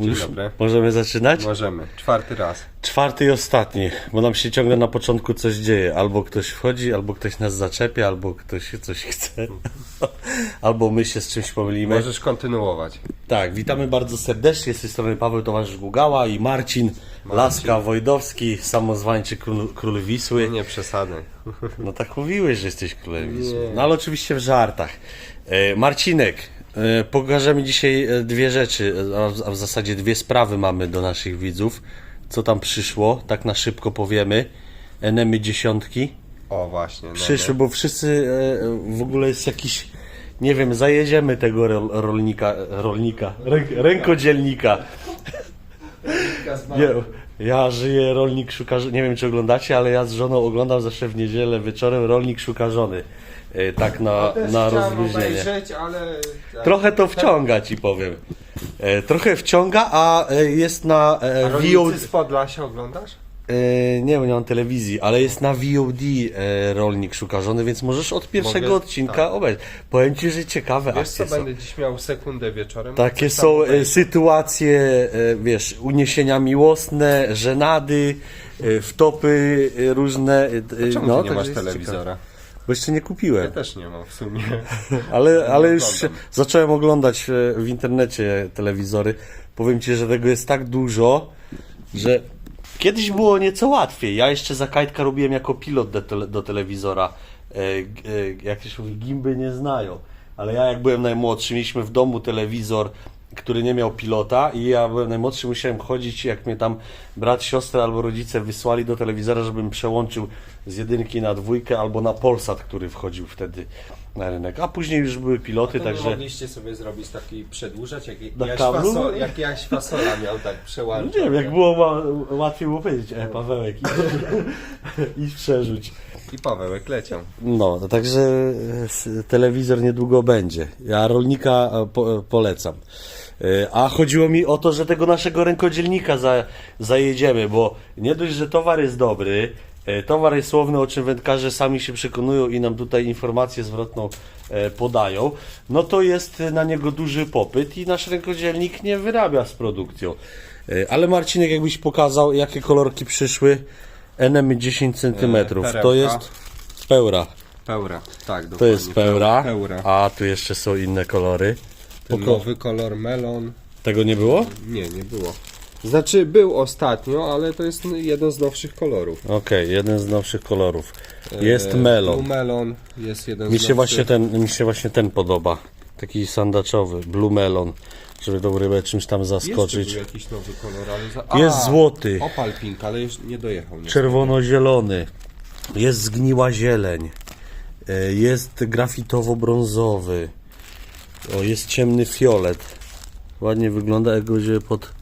Już możemy zaczynać? Możemy. Czwarty raz. Czwarty i ostatni, bo nam się ciągle na początku coś dzieje. Albo ktoś wchodzi, albo ktoś nas zaczepia, albo ktoś coś chce, albo my się z czymś pomylimy. Możesz kontynuować. Tak, witamy bardzo serdecznie. Z tej strony Paweł Towarzysz Gugała i Marcin, Laska Wojdowski, samozwańczy król, król Wisły. Nie przesady. No tak mówiłeś, że jesteś królem Wisły. Nie. No ale oczywiście w żartach. E, Marcinek, pokażemy dzisiaj e, dwie rzeczy, a w, a w zasadzie dwie sprawy mamy do naszych widzów. Co tam przyszło, tak na szybko powiemy. Enemy dziesiątki. O właśnie. Przyszły, bo wszyscy e, w ogóle jest jakiś, nie wiem, zajedziemy tego rol, rolnika, rolnika, ręk, rękodzielnika. Nie, ja żyję, rolnik szuka, nie wiem czy oglądacie, ale ja z żoną oglądam zawsze w niedzielę wieczorem rolnik szuka żony. E, Tak na, na rozluźnienie. ale... Trochę to wciąga ci powiem. E, Trochę wciąga, a e, jest na e, VOD. rolnicy z Podlasia oglądasz? E, nie, bo nie mam telewizji, ale jest na VOD e, rolnik szuka żony, więc możesz od pierwszego Mogę- odcinka obejrzeć. Powiem ci, że ciekawe Wiesz co, akcje są. będę dziś miał sekundę wieczorem. Takie tam są e, sytuacje, e, wiesz, uniesienia miłosne, żenady, e, wtopy e, różne. e, e, Czemu no, ty nie także masz jest telewizora? ciekawe. Bo jeszcze nie Ja kupiłem, też nie mam w sumie. ale, ale już oglądam. się, zacząłem oglądać e, w internecie telewizory. Powiem ci, że tego jest tak dużo, że kiedyś było nieco łatwiej. Ja jeszcze za kajtka robiłem jako pilot do, tele, do telewizora. E, e, jak się mówi, gimby nie znają. Ale ja jak byłem najmłodszy, mieliśmy w domu telewizor, który nie miał pilota i ja byłem najmłodszy, musiałem chodzić, jak mnie tam brat, siostra albo rodzice wysłali do telewizora, żebym przełączył z jedynki na dwójkę albo na Polsat, który wchodził wtedy na rynek. A później już były piloty, To także... mogliście sobie zrobić taki przedłużać, jak, Na kablu? faso, jak Jaś Fasola miał tak No przełączać. nie wiem, jak było ła- łatwiej było powiedzieć, e, Pawełek, i, i przerzuć. I Pawełek leciał. No, no także e, s- telewizor niedługo będzie. Ja rolnika e, po, e, polecam. E, A chodziło mi o to, że tego naszego rękodzielnika za, zajedziemy, bo nie dość, że towar jest dobry, towar jest słowny, o czym wędkarze sami się przekonują i nam tutaj informację zwrotną e, podają, no to jest na niego duży popyt i nasz rękodzielnik nie wyrabia z produkcją. E, Ale Marcinek, jakbyś pokazał, jakie kolorki przyszły, NM 10 cm, to jest pełra. Pełra, tak, To dokładnie. jest pełra, Pełra. a tu jeszcze są inne kolory. Ten Poko- nowy kolor melon. Tego nie było? Nie, nie było. Znaczy był ostatnio, ale to jest jeden z nowszych kolorów. Okej, jeden z nowszych kolorów. Jest E, Blue melon. melon jest jeden Mi z się, nowszych. właśnie ten, mi się właśnie ten podoba. Taki sandaczowy, blue melon, żeby tą rybę czymś tam Jeszcze zaskoczyć. był jakiś nowy kolor, ale za... Jest złoty. Opal pink, ale już nie dojechał. Nie. Czerwono-zielony. Jest zgniła zieleń. E, Jest grafitowo-brązowy. O, jest ciemny fiolet. Ładnie wygląda, jak będzie pod...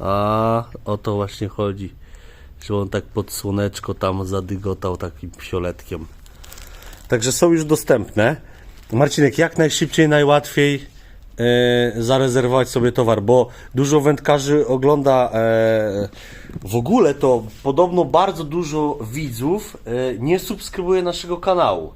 A, o to właśnie chodzi. Że on tak pod słoneczko tam zadygotał takim fioletkiem. Także są już dostępne. Marcinek, jak najszybciej, najłatwiej e, zarezerwować sobie towar, bo dużo wędkarzy ogląda e, w ogóle to podobno bardzo dużo widzów e, nie subskrybuje naszego kanału.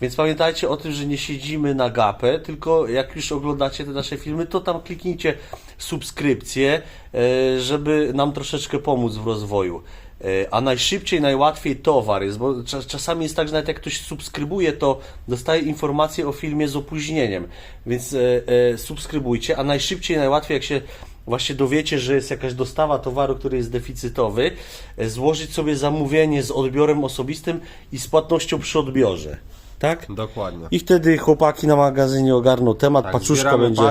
Więc pamiętajcie o tym, że nie siedzimy na gapę, tylko jak już oglądacie te nasze filmy, to tam kliknijcie subskrypcję, e, żeby nam troszeczkę pomóc w rozwoju. E, A najszybciej, najłatwiej towar jest, bo czas- czasami jest tak, że nawet jak ktoś subskrybuje, to dostaje informację o filmie z opóźnieniem. Więc e, subskrybujcie, a najszybciej, najłatwiej jak się właśnie dowiecie, że jest jakaś dostawa towaru, który jest deficytowy, złożyć sobie zamówienie z odbiorem osobistym i z płatnością przy odbiorze. Tak? Dokładnie. I wtedy chłopaki na magazynie ogarną temat, Tak, paczuszka będzie,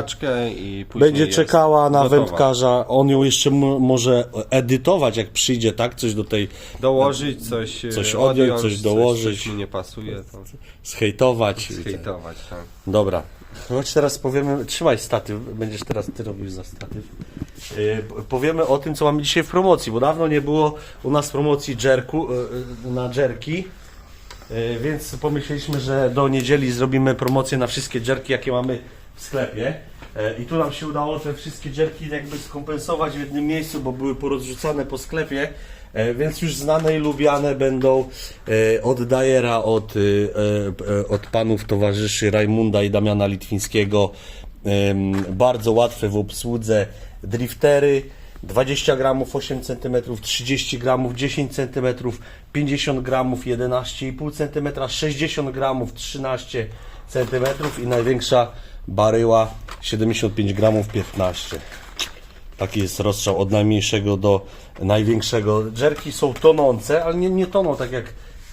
będzie czekała na gotowa. wędkarza, on ją jeszcze może edytować, jak przyjdzie, tak? Coś do tej, Dołożyć coś, e, Coś odjąć, odjąć, coś dołożyć. Coś, mi nie pasuje, to zhejtować. hejtować, tak. Dobra. Chodź teraz powiemy, trzymaj statyw, będziesz teraz ty robił za statyw. Yy, p- powiemy o tym, co mamy dzisiaj w promocji, bo dawno nie było u nas promocji jerku, yy, na jerki, więc pomyśleliśmy, że do niedzieli zrobimy promocję na wszystkie jerki, jakie mamy w sklepie. Yy, I tu nam się udało te wszystkie jerki jakby skompensować w jednym miejscu, bo były porozrzucane po sklepie. E, Więc już znane i lubiane będą e, od Dajera, od, e, e, od panów towarzyszy Rajmunda i Damiana Litwińskiego bardzo łatwe w obsłudze driftery. 20 gramów 8 cm, 30 gramów 10 cm, 50 gramów 11,5 cm, 60 gramów 13 cm i największa baryła 75 gramów 15 Taki jest rozstrzał od najmniejszego do największego. Dżerki są tonące, ale nie, nie toną tak jak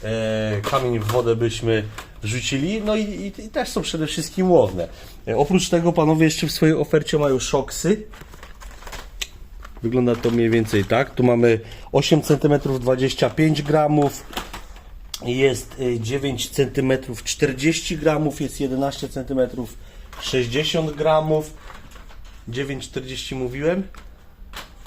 e, kamień w wodę byśmy rzucili. No i, i, i też są przede wszystkim łowne. E, oprócz tego panowie jeszcze w swojej ofercie mają szoksy. Wygląda to mniej więcej tak. Tu mamy 8 cm 25 gramów. Jest y, 9 cm 40 gramów, jest 11 cm 60 gramów. 9,40 mówiłem?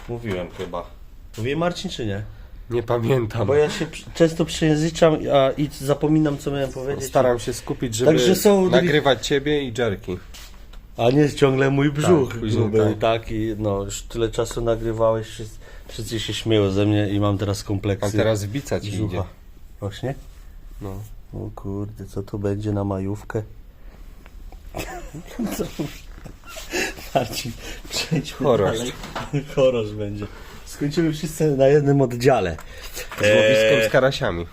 Mówiłem chyba. Mówiłem Marcin czy nie? Nie pamiętam. Bo ja się często przejęzyczam a, i zapominam co miałem powiedzieć. Staram się skupić, żeby Także są- nagrywać ciebie i Jerki. A nie ciągle mój brzuch Tak, później był, tak. tak. I no, już tyle czasu nagrywałeś, wszyscy, się śmieją ze mnie i mam teraz kompleksy. A teraz wbica ci idzie. brzucha. Właśnie? No. O kurde, co tu będzie na majówkę? Co? Marcin, przejdźmy Chorosz. Chorosz będzie. Skończymy wszyscy na jednym oddziale. Z łowiskiem z karasiami.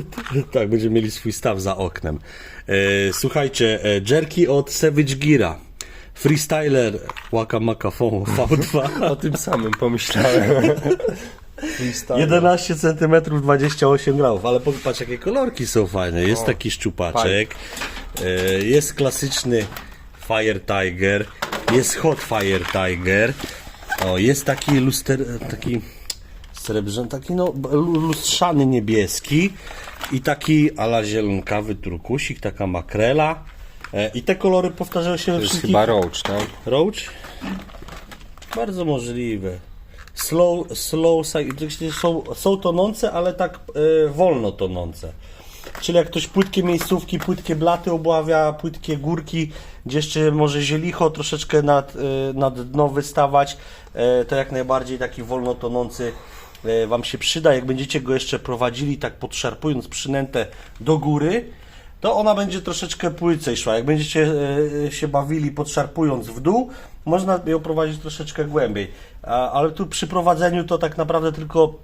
tak, będziemy mieli swój staw za oknem. E, słuchajcie, e, jerki od Savage Gira. Freestyler Waka Maka Fon V2. O tym samym pomyślałem. Freestyle. 11 cm 28 gramów, ale popatrz jakie kolorki są fajne. Jest taki szczupaczek, e, jest klasyczny Fire Tiger, jest Hot Fire Tiger, o, jest taki luster, taki srebrny, taki no lu- lustrzany niebieski i taki ala zielonkawy turkusik, taka makrela. E, I te kolory powtarzają się we wszystkich chyba Roach, tak? Roach? Bardzo możliwe. Slow, slow są, są tonące, ale tak e, wolno tonące. Czyli jak ktoś płytkie miejscówki, płytkie blaty obławia, płytkie górki, gdzie jeszcze może zielicho troszeczkę nad, e, nad dno wystawać, e, to jak najbardziej taki wolno tonący Wam się przyda. Jak będziecie go jeszcze prowadzili tak podszarpując przynętę do góry, to ona będzie troszeczkę płycej szła. Jak będziecie e, się bawili podszarpując w dół, można ją prowadzić troszeczkę głębiej. Ale tu przy prowadzeniu to tak naprawdę tylko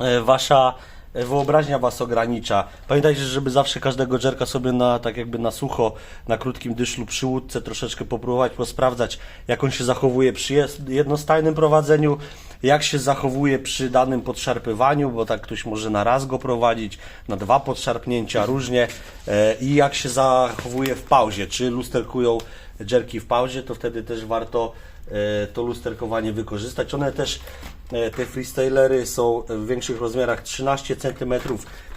e, wasza e, wyobraźnia was ogranicza. Pamiętajcie, żeby zawsze każdego dżerka sobie na, tak jakby na sucho, na krótkim dyszlu przy łódce troszeczkę popróbować, posprawdzać, jak on się zachowuje przy jednostajnym prowadzeniu, jak się zachowuje przy danym podszarpywaniu, bo tak ktoś może na raz go prowadzić, na dwa podszarpnięcia różnie e, i jak się zachowuje w pauzie, czy lusterkują dżerki w pauzie, to wtedy też warto e, to lusterkowanie wykorzystać. One też, te freestylery są w większych rozmiarach 13 cm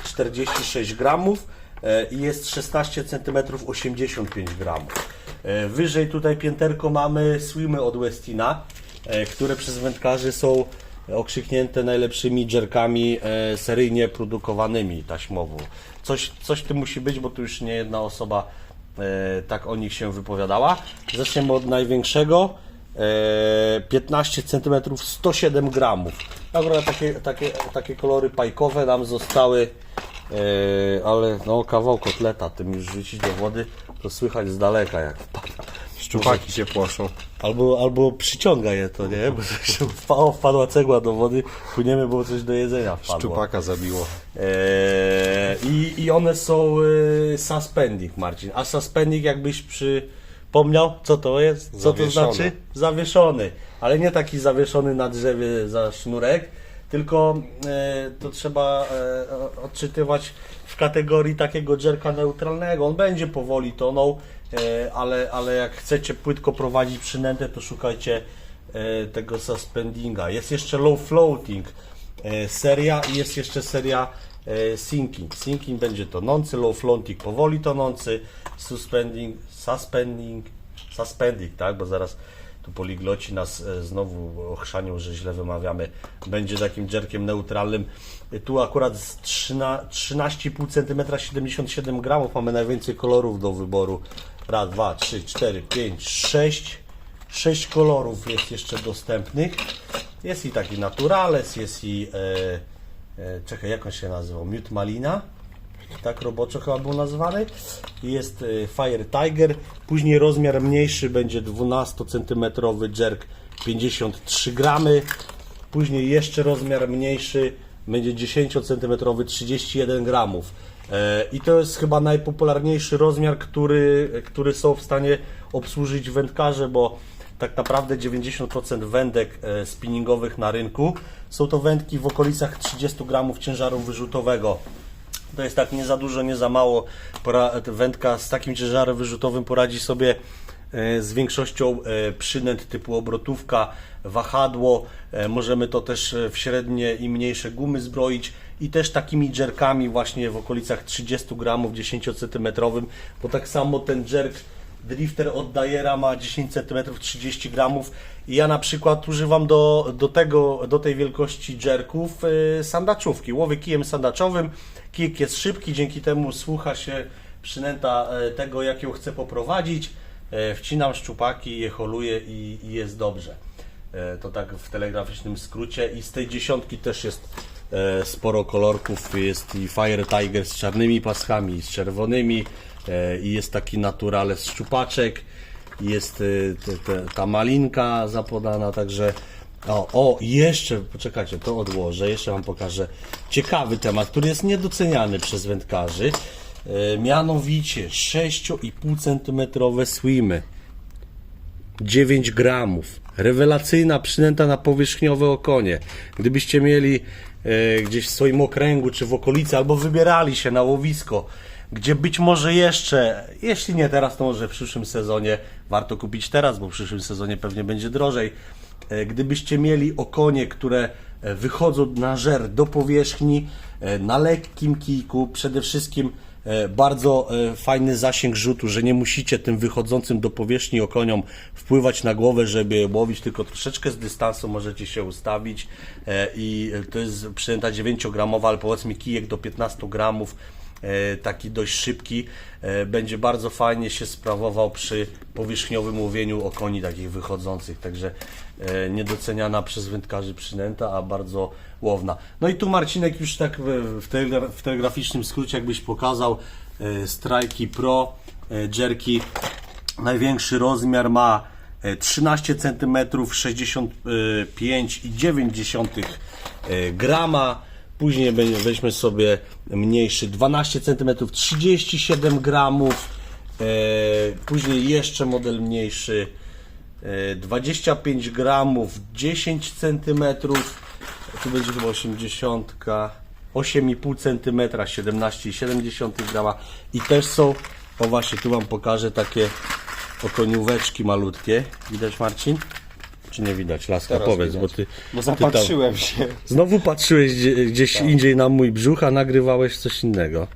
46 gramów e, i jest 16 cm 85 gramów. E, Wyżej tutaj pięterko mamy swimy od Westina, e, które przez wędkarzy są okrzyknięte najlepszymi dżerkami e, seryjnie produkowanymi taśmowo. Coś, coś tym musi być, bo tu już nie jedna osoba e, tak o nich się wypowiadała. Zaczniemy od największego. E, 15 cm 107 gramów. Akurat takie, takie, takie kolory pajkowe nam zostały, e, ale no kawał kotleta, tym już rzucić do wody, to słychać z daleka jak wpada. Szczupaki się płoszą. Albo, albo przyciąga je to, nie? Bo się wpadła, wpadła cegła do wody, płyniemy, bo coś do jedzenia wpadło. Szczupaka zabiło. Eee, i, I one są e, suspending, Marcin. A suspending, jakbyś przypomniał, co to jest? Co to Zawieszony. znaczy? Zawieszony. Ale nie taki zawieszony na drzewie za sznurek, tylko e, to trzeba e, odczytywać w kategorii takiego dżerka neutralnego. On będzie powoli tonął, e, ale, ale jak chcecie płytko prowadzić przynętę, to szukajcie e, tego suspendinga. Jest jeszcze low floating e, seria i jest jeszcze seria sinking. Sinking będzie tonący, low floating powoli tonący, suspending, suspending, suspending, tak, bo zaraz tu poligloci nas e, znowu ochrzanią, że źle wymawiamy, będzie takim dżerkiem neutralnym. E, Tu akurat z 13 13,5 cm 77 gramów mamy najwięcej kolorów do wyboru. Raz, dwa, trzy, cztery, pięć, sześć. Sześć kolorów jest jeszcze dostępnych. Jest i taki Naturales, jest i e, e, czekaj, jak on się nazywał? Mute Malina? tak roboczo chyba był nazwany. Jest e, Fire Tiger, później rozmiar mniejszy będzie 12 cm jerk 53 gramy, później jeszcze rozmiar mniejszy będzie 10 cm 31 gramów. E, I to jest chyba najpopularniejszy rozmiar, który, który są w stanie obsłużyć wędkarze, bo tak naprawdę 90% wędek e, spinningowych na rynku są to wędki w okolicach 30 gramów ciężaru wyrzutowego. To jest tak nie za dużo, nie za mało. Wędka z takim ciężarem wyrzutowym poradzi sobie e, z większością e, przynęt typu obrotówka, wahadło. Możemy to też w średnie i mniejsze gumy zbroić i też takimi jerkami właśnie w okolicach 30 gramów 10 cm, bo tak samo ten jerk drifter od Dajera ma 10 cm 30 gramów ja na przykład używam do, do, tego, do tej wielkości jerków y, sandaczówki. Łowię kijem sandaczowym, kijek jest szybki, dzięki temu słucha się przynęta y, tego jak ją chcę poprowadzić, y, wcinam szczupaki, je holuję i, i jest dobrze. E, To tak w telegraficznym skrócie i z tej dziesiątki też jest e, sporo kolorków. Jest i Fire Tiger z czarnymi paskami, z czerwonymi e, i jest taki naturale z szczupaczek. Jest e, ta malinka zapodana, także o, o, jeszcze, poczekajcie, to odłożę, jeszcze Wam pokażę ciekawy temat, który jest niedoceniany przez wędkarzy. E, Mianowicie 6,5 cm swimy. 9 gramów. Rewelacyjna przynęta na powierzchniowe okonie. Gdybyście mieli e, gdzieś w swoim okręgu czy w okolicy, albo wybierali się na łowisko, gdzie być może jeszcze, jeśli nie teraz, to może w przyszłym sezonie warto kupić teraz, bo w przyszłym sezonie pewnie będzie drożej. E, Gdybyście mieli okonie, które wychodzą na żer do powierzchni, e, na lekkim kijku, przede wszystkim e, bardzo e, fajny zasięg rzutu, że nie musicie tym wychodzącym do powierzchni okoniom wpływać na głowę, żeby łowić, tylko troszeczkę z dystansu możecie się ustawić. E, i to jest przynęta 9-gramowa, ale powiedzmy kijek do 15 gramów, e, taki dość szybki, e, będzie bardzo fajnie się sprawował przy powierzchniowym łowieniu okoni takich wychodzących, także e, niedoceniana przez wędkarzy przynęta, a bardzo łowna. No i tu Marcinek już tak w, w, telegra- w telegraficznym skrócie jakbyś pokazał e, Strajki Pro, e, jerki, największy rozmiar ma e, 13 cm, 65,9 e, grama. Później weźmy sobie mniejszy 12 cm, 37 gramów. E, Później jeszcze model mniejszy e, 25 gramów, 10 cm. Tu będzie chyba 80. 8,5 cm, 17,7 grama. I też są, o właśnie tu Wam pokażę takie okonióweczki malutkie. Widać Marcin? Czy nie widać? Laska, Teraz powiedz, widać. bo ty, Bo ty tam zapatrzyłem się. znowu patrzyłeś gdzie, gdzieś Tak. indziej na mój brzuch, a nagrywałeś coś innego.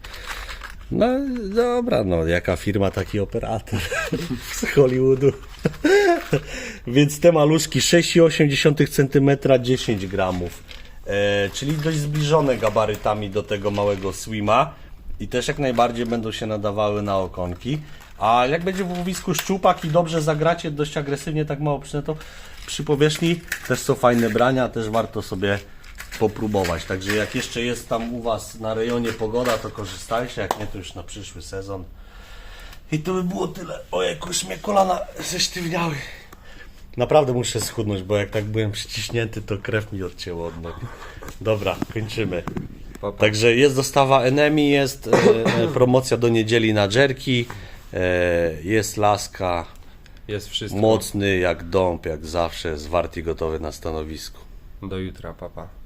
No dobra, no jaka firma, taki operator z Hollywoodu. Więc te maluszki 6,8 cm 10 gramów. E, czyli dość zbliżone gabarytami do tego małego swima i też jak najbardziej będą się nadawały na okonki. A jak będzie w łowisku szczupak i dobrze zagracie, dość agresywnie, tak mało przynętą przy powierzchni, też są fajne brania, też warto sobie popróbować. Także jak jeszcze jest tam u Was na rejonie pogoda, to korzystajcie, jak nie, to już na przyszły sezon. I to by było tyle. O, jakoś mnie kolana zesztywniały. Naprawdę muszę schudnąć, bo jak tak byłem przyciśnięty, to krew mi odcięło od nogi. Dobra, kończymy. Pa, pa. Także jest dostawa Enemy, jest e, e, promocja do niedzieli na jerki, e, jest laska, Jest wszystko. mocny jak dąb, jak zawsze, zwarty i gotowy na stanowisku. Do jutra, papa.